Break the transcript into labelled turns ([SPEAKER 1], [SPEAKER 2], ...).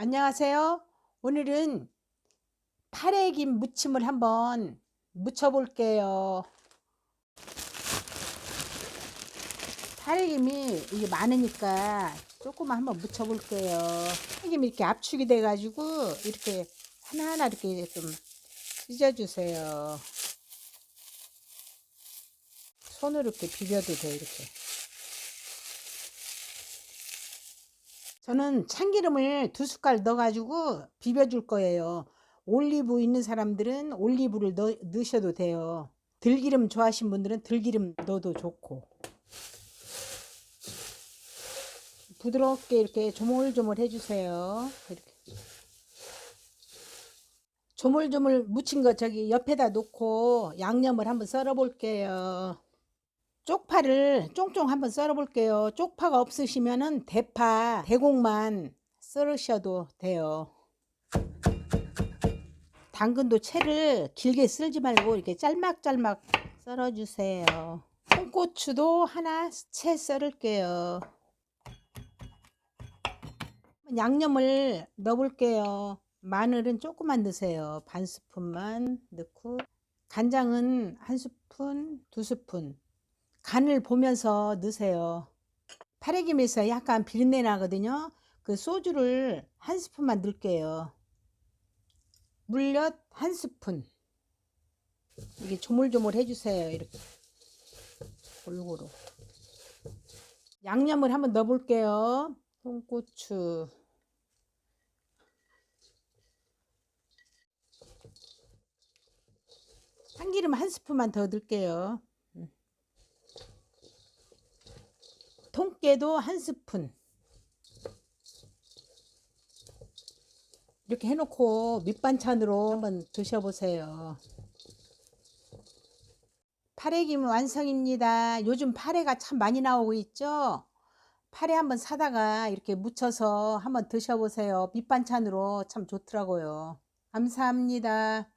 [SPEAKER 1] 안녕하세요. 오늘은 파래김 무침을 한번 무쳐 볼게요. 파래김이 이게 많으니까 조금만 한번 무쳐 볼게요. 파래김이 이렇게 압축이 돼 가지고 이렇게 하나하나 이렇게 좀 찢어 주세요. 손으로 이렇게 비벼도 돼 이렇게. 저는 참기름을 두 숟갈 넣어가지고 비벼줄 거예요. 올리브 있는 사람들은 올리브를 넣, 넣으셔도 돼요. 들기름 좋아하시는 분들은 들기름 넣어도 좋고. 부드럽게 이렇게 조물조물 해주세요. 이렇게. 조물조물 묻힌 거 저기 옆에다 놓고 양념을 한번 썰어 볼게요. 쪽파를 쫑쫑 한번 썰어 볼게요. 쪽파가 없으시면은 대파, 대곡만 썰으셔도 돼요. 당근도 채를 길게 썰지 말고 이렇게 짤막짤막 썰어 주세요. 홍고추도 하나 채 썰을게요. 양념을 넣어 볼게요. 마늘은 조금만 넣으세요. 반 스푼만 넣고 간장은 한 스푼, 두 스푼. 간을 보면서 넣으세요. 파래김에서 약간 비린내 나거든요. 그 소주를 한 스푼만 넣을게요. 물엿 한 스푼. 이게 조물조물 해주세요. 이렇게 골고루. 양념을 한번 넣어볼게요. 홍고추. 참기름 한 스푼만 더 넣을게요. 통깨도 한 스푼 이렇게 해놓고 밑반찬으로 한번 드셔보세요. 파래김 완성입니다. 요즘 파래가 참 많이 나오고 있죠? 파래 한번 사다가 이렇게 무쳐서 한번 드셔보세요. 밑반찬으로 참 좋더라고요. 감사합니다.